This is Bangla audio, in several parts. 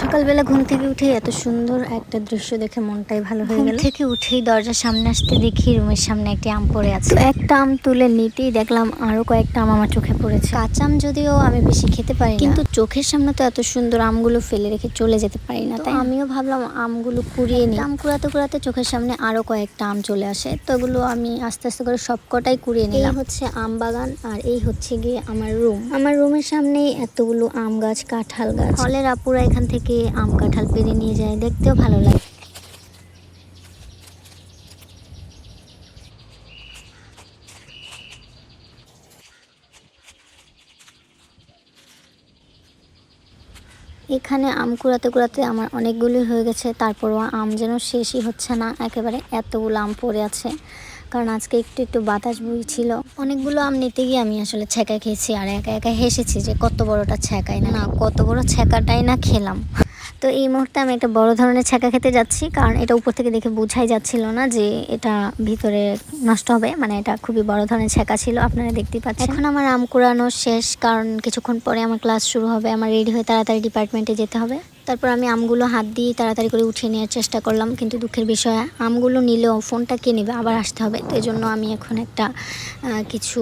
সকালবেলা ঘুম থেকে উঠে এত সুন্দর একটা দৃশ্য দেখে মনটাই ভালো হয়ে গেল। থেকে উঠেই দরজার সামনে আসতে দেখি রুমের সামনে একটি আম পড়ে আছে। একটা আম তুলে নিতেই দেখলাম আরও কয়েকটা আম আমার চোখে পড়েছে। কাঁচা আম যদিও আমি বেশি খেতে পারি না, কিন্তু চোখের সামনে তো এত সুন্দর আমগুলো ফেলে রেখে চলে যেতে পারি না তাই আমিও ভাবলাম আমগুলো কুড়িয়ে নিই। আম কুড়াতে কুড়াতে চোখের সামনে আরও কয়েকটা আম চলে আসে। তো ওগুলো আমি আস্তে আস্তে করে সবকটাই কুড়িয়ে নিলাম। এই হচ্ছে আম বাগান আর এই হচ্ছে গিয়ে আমার রুম। আমার রুমের সামনেই এতগুলো আম গাছ কাঁঠাল গাছ। ফলের আপুরা এখান থেকে আম কাঁঠাল পেরে নিয়ে যায়। দেখতেও ভালো লাগে। এখানে আম কুড়াতে কুড়াতে আমার অনেকগুলি হয়ে গেছে। তারপরও আম যেন শেষই হচ্ছে না। একেবারে এতগুলো আম পড়ে আছে। কারণ আজকে একটু একটু বাতাস বই ছিল অনেকগুলো আম নিতে গিয়ে আমি আসলে ছ্যাঁকা খেয়েছি আর একা একা হেসেছি যে কত বড়টা ছ্যাঁকাই না না কত বড় ছ্যাঁকাটাই না খেলাম। তো এই মুহূর্তে আমি একটা বড় ধরনের ছ্যাঁকা খেতে যাচ্ছি কারণ এটা উপর থেকে দেখে বোঝাই যাচ্ছিল না যে এটা ভিতরে নষ্ট হবে। মানে এটা খুবই বড় ধরনের ছ্যাঁকা ছিল আপনারা দেখতেই পাচ্ছেন। এখন আমার আম কুড়ানো শেষ কারণ কিছুক্ষণ পরে আমার ক্লাস শুরু হবে আমার রেডি হয়ে তাড়াতাড়ি ডিপার্টমেন্টে যেতে হবে। তারপর আমি আমগুলো হাত দিয়ে তাড়াতাড়ি করে উঠিয়ে নেওয়ার চেষ্টা করলাম কিন্তু দুঃখের বিষয় আমগুলো নিলেও ফোনটা কে নেবে আবার আসতে হবে। তো এই জন্য আমি এখন একটা কিছু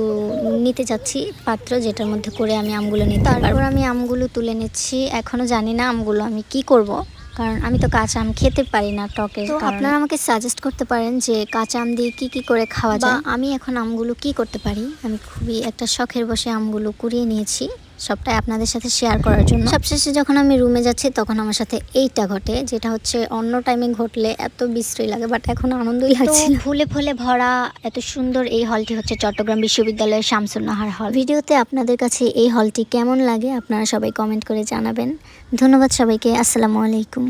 নিতে যাচ্ছি পাত্র যেটার মধ্যে করে আমি আমগুলো নিতে তারপর আমি আমগুলো তুলে নিচ্ছি। এখনও জানি না আমগুলো আমি কি করব কারণ আমি তো কাঁচা আম খেতে পারি না টকে তো আপনারা আমাকে সাজেস্ট করতে পারেন যে কাঁচা আম দিয়ে কি কি করে খাওয়া যায়। আমি এখন আমগুলো কি করতে পারি? আমি খুবই একটা শখের বসে আমগুলো কুড়িয়ে নিয়েছি। সবটাই আপনাদের সাথে শেয়ার করার জন্য। সবশেষে যখন আমি রুমে যাচ্ছি তখন আমার সাথে এইটা ঘটে যেটা হচ্ছে অন্য টাইমে ঘটলে এত বিশ্রী লাগে বাট এখন আনন্দই লাগছে ফুলে ফুলে ভরা এত সুন্দর এই হলটি হচ্ছে চট্টগ্রাম বিশ্ববিদ্যালয়ের শামসুন্নাহার হল ভিডিওতে আপনাদের কাছে এই হলটি কেমন লাগে আপনারা সবাই কমেন্ট করে জানাবেন। ধন্যবাদ সবাইকে আসসালামু আলাইকুম।